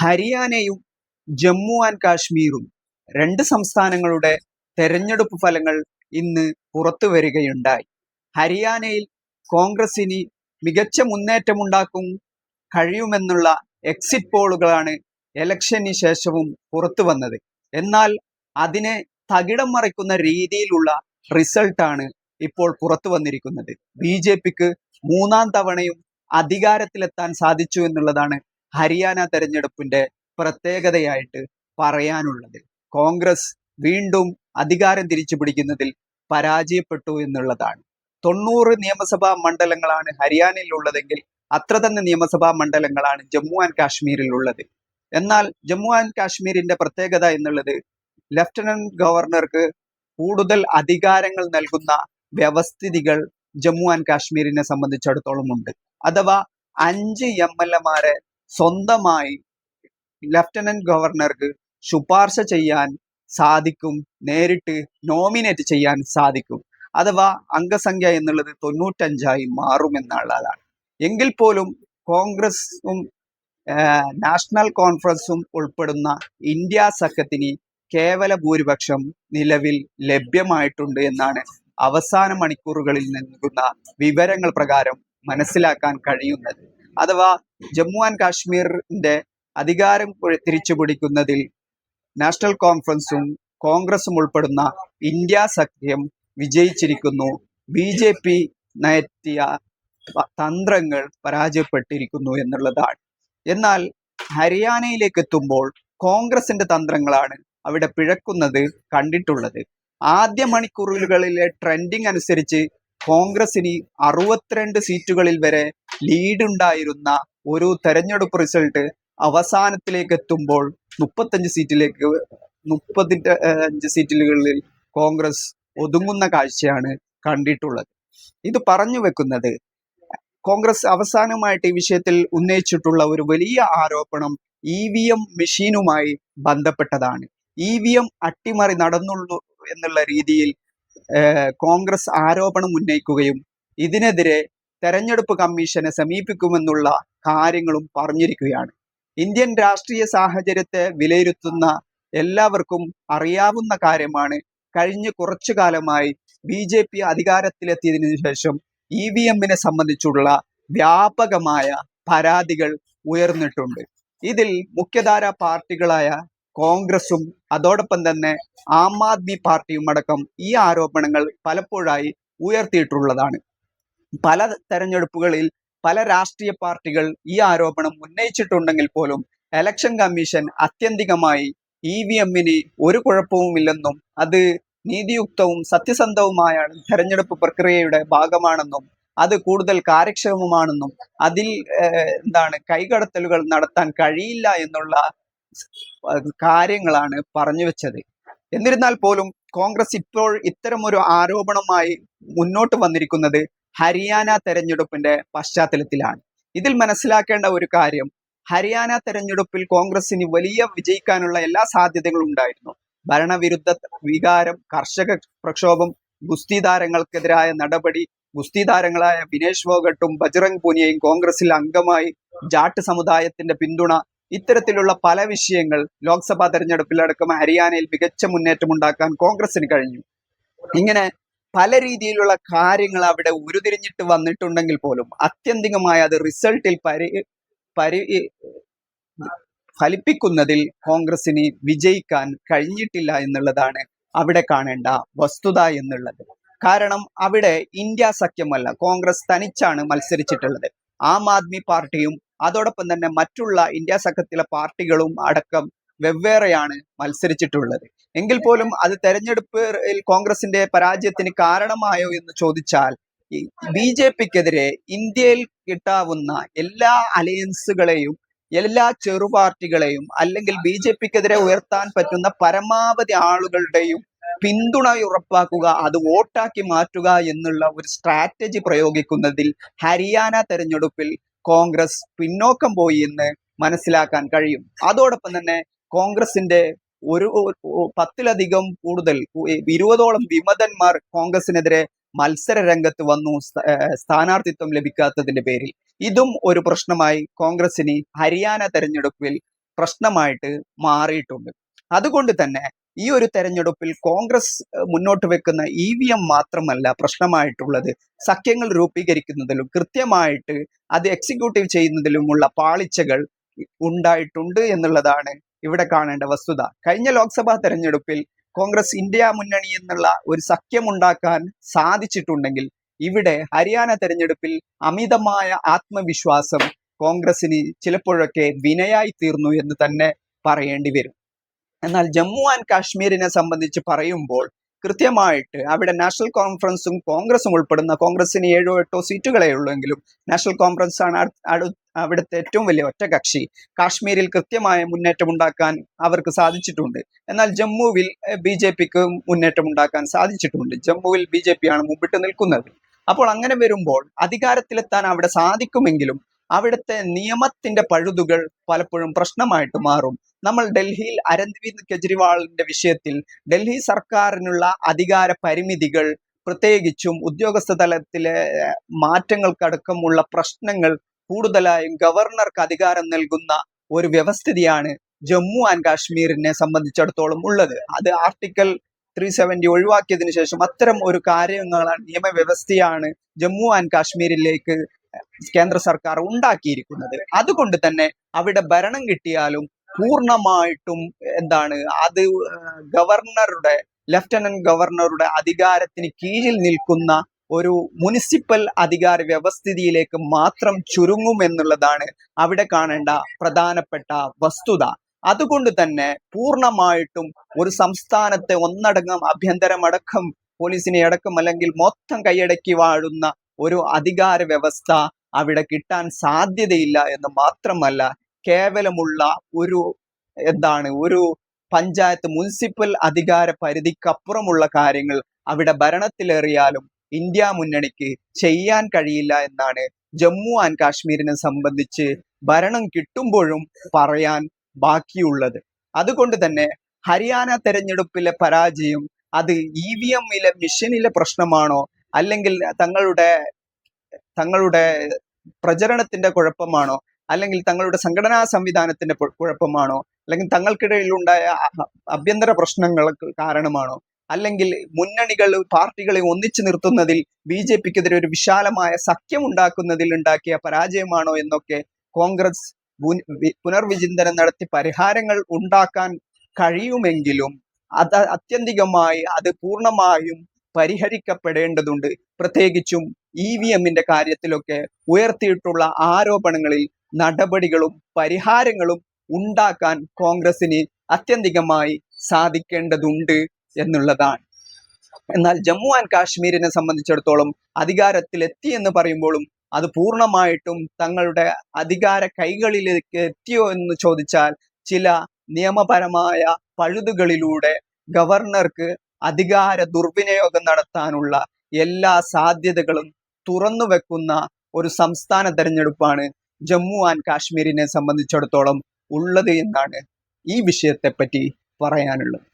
ഹരിയാനയും Jammu and കാശ്മീരും രണ്ട് സംസ്ഥാനങ്ങളുടെ തെരഞ്ഞെടുപ്പ് ഫലങ്ങൾ ഇന്ന് പുറത്തു വരികയുണ്ടായി. ഹരിയാനയിൽ കോൺഗ്രസിന് മികച്ച മുന്നേറ്റമുണ്ടാക്കും കഴിയുമെന്നുള്ള എക്സിറ്റ് പോളുകളാണ് ഇലക്ഷന് ശേഷവും പുറത്തു വന്നത്. എന്നാൽ അതിനെ തകിടം മറിക്കുന്ന രീതിയിലുള്ള റിസൾട്ടാണ് ഇപ്പോൾ പുറത്തു വന്നിരിക്കുന്നത്. ബി ജെ പിക്ക് മൂന്നാം തവണയും അധികാരത്തിലെത്താൻ സാധിച്ചു എന്നുള്ളതാണ് ഹരിയാന തെരഞ്ഞെടുപ്പിന്റെ പ്രത്യേകതയായിട്ട് പറയാനുള്ളത്. കോൺഗ്രസ് വീണ്ടും അധികാരം തിരിച്ചു പിടിക്കുന്നതിൽ പരാജയപ്പെട്ടു എന്നുള്ളതാണ്. തൊണ്ണൂറ് നിയമസഭാ മണ്ഡലങ്ങളാണ് ഹരിയാനയിൽ ഉള്ളതെങ്കിൽ അത്ര തന്നെ നിയമസഭാ മണ്ഡലങ്ങളാണ് ജമ്മു ആൻഡ് കാശ്മീരിൽ ഉള്ളത് എന്നാൽ ജമ്മു ആൻഡ് കാശ്മീരിന്റെ പ്രത്യേകത എന്നുള്ളത് ലഫ്റ്റനന്റ് ഗവർണർക്ക് കൂടുതൽ അധികാരങ്ങൾ നൽകുന്ന വ്യവസ്ഥിതികൾ ജമ്മു ആൻഡ് കാശ്മീരിനെ സംബന്ധിച്ചിടത്തോളം ഉണ്ട്. അഥവാ അഞ്ച് എം എൽ എമാരെ സ്വന്തമായി ലഫ്റ്റനന്റ് ഗവർണർക്ക് ശുപാർശ ചെയ്യാൻ സാധിക്കും നേരിട്ട് നോമിനേറ്റ് ചെയ്യാൻ സാധിക്കും. അഥവാ അംഗസംഖ്യ എന്നുള്ളത് തൊണ്ണൂറ്റഞ്ചായി മാറുമെന്നുള്ളതാണ് എങ്കിൽ പോലും കോൺഗ്രസും നാഷണൽ കോൺഫറൻസും ഉൾപ്പെടുന്ന ഇന്ത്യ സഖ്യത്തിന് കേവല ഭൂരിപക്ഷം നിലവിൽ ലഭ്യമായിട്ടുണ്ട് എന്നാണ് അവസാന മണിക്കൂറുകളിൽ നൽകുന്ന വിവരങ്ങൾ പ്രകാരം മനസ്സിലാക്കാൻ കഴിയുന്നത്. അഥവാ ജമ്മു ആൻഡ് കാശ്മീരിന്റെ അധികാരം തിരിച്ചു തിരിച്ചുപിടിക്കുന്നതിൽ നാഷണൽ കോൺഫറൻസും കോൺഗ്രസും ഉൾപ്പെടുന്ന ഇന്ത്യ സഖ്യം വിജയിച്ചിരിക്കുന്നു. ബി ജെ പി നയറ്റിയ തന്ത്രങ്ങൾ പരാജയപ്പെട്ടിരിക്കുന്നു എന്നുള്ളതാണ്. എന്നാൽ ഹരിയാനയിലേക്ക് എത്തുമ്പോൾ കോൺഗ്രസിന്റെ തന്ത്രങ്ങളാണ് അവിടെ പിഴക്കുന്നത് കണ്ടിട്ടുള്ളത്. ആദ്യ മണിക്കൂറുകളിലെ ട്രെൻഡിങ് അനുസരിച്ച് കോൺഗ്രസിന് അറുപത്തിരണ്ട് സീറ്റുകളിൽ വരെ ലീഡ് ഉണ്ടായിരുന്ന ഒരു തെരഞ്ഞെടുപ്പ് റിസൾട്ട് അവസാനത്തിലേക്ക് എത്തുമ്പോൾ മുപ്പത്തഞ്ച് സീറ്റിലേക്ക് മുപ്പത്തി അഞ്ച് സീറ്റുകളിൽ കോൺഗ്രസ് ഒതുങ്ങുന്ന കാഴ്ചയാണ് കണ്ടിട്ടുള്ളത്. ഇത് പറഞ്ഞു വെക്കുന്നത് കോൺഗ്രസ് അവസാനമായിട്ട് ഈ വിഷയത്തിൽ ഉന്നയിച്ചിട്ടുള്ള ഒരു വലിയ ആരോപണം ഇ വി എം മെഷീനുമായി ബന്ധപ്പെട്ടതാണ്. ഇ വി എം അട്ടിമറി നടന്നുള്ളൂ എന്നുള്ള രീതിയിൽ കോൺഗ്രസ് ആരോപണം ഉന്നയിക്കുകയും ഇതിനെതിരെ തെരഞ്ഞെടുപ്പ് കമ്മീഷനെ സമീപിക്കുമെന്നുള്ള കാര്യങ്ങളും പറഞ്ഞിരിക്കുകയാണ്. ഇന്ത്യൻ രാഷ്ട്രീയ സാഹചര്യത്തെ വിലയിരുത്തുന്ന എല്ലാവർക്കും അറിയാവുന്ന കാര്യമാണ് കഴിഞ്ഞ കുറച്ചു കാലമായി ബി ജെ പി അധികാരത്തിലെത്തിയതിനു ശേഷം ഇ വി എമ്മിനെ സംബന്ധിച്ചുള്ള വ്യാപകമായ പരാതികൾ ഉയർന്നിട്ടുണ്ട്. ഇതിൽ മുഖ്യധാര പാർട്ടികളായ കോൺഗ്രസും അതോടൊപ്പം തന്നെ ആം ആദ്മി പാർട്ടിയും അടക്കം ഈ ആരോപണങ്ങൾ പലപ്പോഴായി ഉയർത്തിയിട്ടുള്ളതാണ്. പല തെരഞ്ഞെടുപ്പുകളിൽ പല രാഷ്ട്രീയ പാർട്ടികൾ ഈ ആരോപണം ഉന്നയിച്ചിട്ടുണ്ടെങ്കിൽ പോലും എലക്ഷൻ കമ്മീഷൻ അത്യന്തികമായി ഇ വി എമ്മിന് ഒരു കുഴപ്പവുമില്ലെന്നും അത് നീതിയുക്തവും സത്യസന്ധവുമായാണ് തെരഞ്ഞെടുപ്പ് പ്രക്രിയയുടെ ഭാഗമാണെന്നും അത് കൂടുതൽ കാര്യക്ഷമമാണെന്നും അതിൽ എന്താണ് കൈകടത്തലുകൾ നടത്താൻ കഴിയില്ല എന്നുള്ള കാര്യങ്ങളാണ് പറഞ്ഞു വെച്ചത്. എന്നിരുന്നാൽ പോലും കോൺഗ്രസ് ഇപ്പോൾ ഇത്തരമൊരു ആരോപണമായി മുന്നോട്ട് വന്നിരിക്കുന്നത് ഹരിയാന തെരഞ്ഞെടുപ്പിന്റെ പശ്ചാത്തലത്തിലാണ്. ഇതിൽ മനസ്സിലാക്കേണ്ട ഒരു കാര്യം ഹരിയാന തെരഞ്ഞെടുപ്പിൽ കോൺഗ്രസിന് വലിയ വിജയിക്കാനുള്ള എല്ലാ സാധ്യതകളും ഉണ്ടായിരുന്നു. ഭരണവിരുദ്ധ വികാരം കർഷക പ്രക്ഷോഭം ഗുസ്തി താരങ്ങൾക്കെതിരായ നടപടി ഗുസ്തി താരങ്ങളായ വിനേഷ് ഫോഗട്ടും ബജ്രംഗ് പൂനിയയും കോൺഗ്രസിൽ അംഗമായി ജാട്ട് സമുദായത്തിന്റെ പിന്തുണ ഇത്തരത്തിലുള്ള പല വിഷയങ്ങൾ ലോക്സഭാ തെരഞ്ഞെടുപ്പിലടക്കം ഹരിയാനയിൽ മികച്ച മുന്നേറ്റം ഉണ്ടാക്കാൻ കോൺഗ്രസിന് കഴിഞ്ഞു. ഇങ്ങനെ പല രീതിയിലുള്ള കാര്യങ്ങൾ അവിടെ ഉരുതിരിഞ്ഞിട്ട് വന്നിട്ടുണ്ടെങ്കിൽ പോലും അത്യന്തികമായ അത് റിസൾട്ടിൽ പരി പരി ഫലിപ്പിക്കുന്നതിൽ കോൺഗ്രസിന് വിജയിക്കാൻ കഴിഞ്ഞിട്ടില്ല എന്നുള്ളതാണ് അവിടെ കാണേണ്ട വസ്തുത എന്നുള്ളത്. കാരണം അവിടെ ഇന്ത്യ സഖ്യമല്ല കോൺഗ്രസ് തനിച്ചാണ് മത്സരിച്ചിട്ടുള്ളത്. ആം ആദ്മി പാർട്ടിയും അതോടൊപ്പം തന്നെ മറ്റുള്ള ഇന്ത്യ സഖ്യത്തിലെ പാർട്ടികളും അടക്കം വെവ്വേറെയാണ് മത്സരിച്ചിട്ടുള്ളത്. എങ്കിൽ പോലും അത് തെരഞ്ഞെടുപ്പിൽ കോൺഗ്രസിന്റെ പരാജയത്തിന് കാരണമായോ എന്ന് ചോദിച്ചാൽ ബി ജെ പിക്കെതിരെ ഇന്ത്യയിൽ കിട്ടാവുന്ന എല്ലാ അലയൻസുകളെയും എല്ലാ ചെറു പാർട്ടികളെയും അല്ലെങ്കിൽ ബി ജെ പിക്കെതിരെ ഉയർത്താൻ പറ്റുന്ന പരമാവധി ആളുകളുടെയും പിന്തുണ ഉറപ്പാക്കുക അത് വോട്ടാക്കി മാറ്റുക എന്നുള്ള ഒരു സ്ട്രാറ്റജി പ്രയോഗിക്കുന്നതിൽ ഹരിയാന തെരഞ്ഞെടുപ്പിൽ കോൺഗ്രസ് പിന്നോക്കം പോയി എന്ന് മനസ്സിലാക്കാൻ കഴിയും. അതോടൊപ്പം തന്നെ കോൺഗ്രസിന്റെ ഒരു പത്തിലധികം കൂടുതൽ ഇരുപതോളം വിമതന്മാർ കോൺഗ്രസിനെതിരെ മത്സര രംഗത്ത് വന്നു സ്ഥാനാർത്ഥിത്വം ലഭിക്കാത്തതിന്റെ പേരിൽ. ഇതും ഒരു പ്രശ്നമായി കോൺഗ്രസിന് ഹരിയാന തെരഞ്ഞെടുപ്പിൽ പ്രശ്നമായിട്ട് മാറിയിട്ടുണ്ട്. അതുകൊണ്ട് തന്നെ ഈ ഒരു തെരഞ്ഞെടുപ്പിൽ കോൺഗ്രസ് മുന്നോട്ട് വെക്കുന്ന ഇ വി എം മാത്രമല്ല പ്രശ്നമായിട്ടുള്ളത്. സഖ്യങ്ങൾ രൂപീകരിക്കുന്നതിലും കൃത്യമായിട്ട് അത് എക്സിക്യൂട്ടീവ് ചെയ്യുന്നതിലുമുള്ള പാളിച്ചകൾ ഉണ്ടായിട്ടുണ്ട് എന്നുള്ളതാണ് ഇവിടെ കാണേണ്ട വസ്തുത. കഴിഞ്ഞ ലോക്സഭാ തെരഞ്ഞെടുപ്പിൽ കോൺഗ്രസ് ഇന്ത്യ മുന്നണി എന്നുള്ള ഒരു സഖ്യം ഉണ്ടാക്കാൻ സാധിച്ചിട്ടുണ്ടെങ്കിൽ ഇവിടെ ഹരിയാന തെരഞ്ഞെടുപ്പിൽ അമിതമായ ആത്മവിശ്വാസം കോൺഗ്രസിന് ചിലപ്പോഴൊക്കെ വിനയായി തീർന്നു എന്ന് തന്നെ പറയേണ്ടി വരും. എന്നാൽ ജമ്മു ആൻഡ് കാശ്മീരിനെ സംബന്ധിച്ച് പറയുമ്പോൾ കൃത്യമായിട്ട് അവിടെ നാഷണൽ കോൺഫറൻസും കോൺഗ്രസും ഉൾപ്പെടുന്ന കോൺഗ്രസിന് ഏഴോ എട്ടോ സീറ്റുകളേ ഉള്ളൂവെങ്കിലും നാഷണൽ കോൺഫറൻസ് ആണ് അവിടുത്തെ ഏറ്റവും വലിയ ഒറ്റകക്ഷി കാശ്മീരിൽ കൃത്യമായ മുന്നേറ്റം ഉണ്ടാക്കാൻ അവർക്ക് സാധിച്ചിട്ടുണ്ട്. എന്നാൽ ജമ്മുവിൽ ബി ജെ പിക്ക് മുന്നേറ്റം ഉണ്ടാക്കാൻ സാധിച്ചിട്ടുണ്ട്. ജമ്മുവിൽ ബി ജെ പി ആണ് മുമ്പിട്ട് നിൽക്കുന്നത്. അപ്പോൾ അങ്ങനെ വരുമ്പോൾ അധികാരത്തിലെത്താൻ അവിടെ സാധിക്കുമെങ്കിലും അവിടുത്തെ നിയമത്തിന്റെ പഴുതുകൾ പലപ്പോഴും പ്രശ്നമായിട്ട് മാറും. നമ്മൾ ഡൽഹിയിൽ അരവിന്ദ് കെജ്രിവാളിന്റെ വിഷയത്തിൽ ഡൽഹി സർക്കാരിനുള്ള അധികാര പരിമിതികൾ പ്രത്യേകിച്ചും ഉദ്യോഗസ്ഥ തലത്തിലെ മാറ്റങ്ങൾക്കടക്കമുള്ള പ്രശ്നങ്ങൾ കൂടുതലായും ഗവർണർക്ക് അധികാരം നൽകുന്ന ഒരു വ്യവസ്ഥിതിയാണ് ജമ്മു ആൻഡ് കാശ്മീരിനെ സംബന്ധിച്ചിടത്തോളം ഉള്ളത്. അത് ആർട്ടിക്കൽ ത്രീ സെവന്റി ഒഴിവാക്കിയതിനു ശേഷം അത്തരം ഒരു കാര്യങ്ങളാണ് നിയമവ്യവസ്ഥയാണ് ജമ്മു ആൻഡ് കാശ്മീരിലേക്ക് കേന്ദ്ര സർക്കാർ ഉണ്ടാക്കിയിരിക്കുന്നത്. അതുകൊണ്ട് തന്നെ അവിടെ ഭരണം കിട്ടിയാലും പൂർണമായിട്ടും എന്താണ് അത് ഗവർണറുടെ ലഫ്റ്റനന്റ് ഗവർണറുടെ അധികാരത്തിന് കീഴിൽ നിൽക്കുന്ന ഒരു മുനിസിപ്പൽ അധികാര വ്യവസ്ഥിതിയിലേക്ക് മാത്രം ചുരുങ്ങുമെന്നുള്ളതാണ് അവിടെ കാണേണ്ട പ്രധാനപ്പെട്ട വസ്തുത. അതുകൊണ്ട് തന്നെ പൂർണമായിട്ടും ഒരു സംസ്ഥാനത്തെ ഒന്നടങ്കം ആഭ്യന്തരമടക്കം പോലീസിനെ അടക്കം അല്ലെങ്കിൽ മൊത്തം കൈയടക്കി വാഴുന്ന ഒരു അധികാര വ്യവസ്ഥ അവിടെ കിട്ടാൻ സാധ്യതയില്ല എന്ന് മാത്രമല്ല കേവലമുള്ള ഒരു എന്താണ് ഒരു പഞ്ചായത്ത് മുനിസിപ്പൽ അധികാര പരിധിക്കപ്പുറമുള്ള കാര്യങ്ങൾ അവിടെ ഇന്ത്യ മുന്നണിക്ക് ചെയ്യാൻ കഴിയില്ല എന്നാണ് ജമ്മു ആൻഡ് കാശ്മീരിനെ സംബന്ധിച്ച് ഭരണം കിട്ടുമ്പോഴും പറയാൻ ബാക്കിയുള്ളത്. അതുകൊണ്ട് തന്നെ ഹരിയാന തെരഞ്ഞെടുപ്പിലെ പരാജയം അത് ഇ വി എമ്മിലെ മിഷനിലെ പ്രശ്നമാണോ? അല്ലെങ്കിൽ തങ്ങളുടെ തങ്ങളുടെ പ്രചരണത്തിന്റെ കുഴപ്പമാണോ? അല്ലെങ്കിൽ തങ്ങളുടെ സംഘടനാ സംവിധാനത്തിന്റെ കുഴപ്പമാണോ? അല്ലെങ്കിൽ അ- ആഭ്യന്തര പ്രശ്നങ്ങൾക്ക് കാരണമാണോ? അല്ലെങ്കിൽ മുന്നണികൾ പാർട്ടികളെ ഒന്നിച്ചു നിർത്തുന്നതിൽ ബി ജെ പിക്കെതിരെ ഒരു വിശാലമായ സഖ്യം ഉണ്ടാക്കുന്നതിൽ ഉണ്ടാക്കിയ പരാജയമാണോ എന്നൊക്കെ കോൺഗ്രസ് പുനർവിചിന്തനം നടത്തി പരിഹാരങ്ങൾ ഉണ്ടാക്കാൻ കഴിയുമെങ്കിലും അത് അത്യന്തികമായി അത് പൂർണമായും പരിഹരിക്കപ്പെടേണ്ടതുണ്ട്. പ്രത്യേകിച്ചും ഇ വി എമ്മിന്റെ കാര്യത്തിലൊക്കെ ഉയർത്തിയിട്ടുള്ള ആരോപണങ്ങളിൽ നടപടികളും പരിഹാരങ്ങളും ഉണ്ടാക്കാൻ കോൺഗ്രസിന് അത്യന്തികമായി സാധിക്കേണ്ടതുണ്ട് എന്നുള്ളതാണ്. എന്നാൽ ജമ്മു ആൻഡ് കാശ്മീരിനെ സംബന്ധിച്ചിടത്തോളം അധികാരത്തിലെത്തി എന്ന് പറയുമ്പോഴും അത് പൂർണമായിട്ടും തങ്ങളുടെ അധികാര കൈകളിലേക്ക് എത്തിയോ എന്ന് ചോദിച്ചാൽ ചില നിയമപരമായ പഴുതുകളിലൂടെ ഗവർണർക്ക് അധികാര ദുർവിനിയോഗം നടത്താനുള്ള എല്ലാ സാധ്യതകളും തുറന്നു വെക്കുന്ന ഒരു സംസ്ഥാന തെരഞ്ഞെടുപ്പാണ് ജമ്മു ആൻഡ് കാശ്മീരിനെ സംബന്ധിച്ചിടത്തോളം ഉള്ളത് എന്നാണ് ഈ വിഷയത്തെപ്പറ്റി പറയാനുള്ളത്.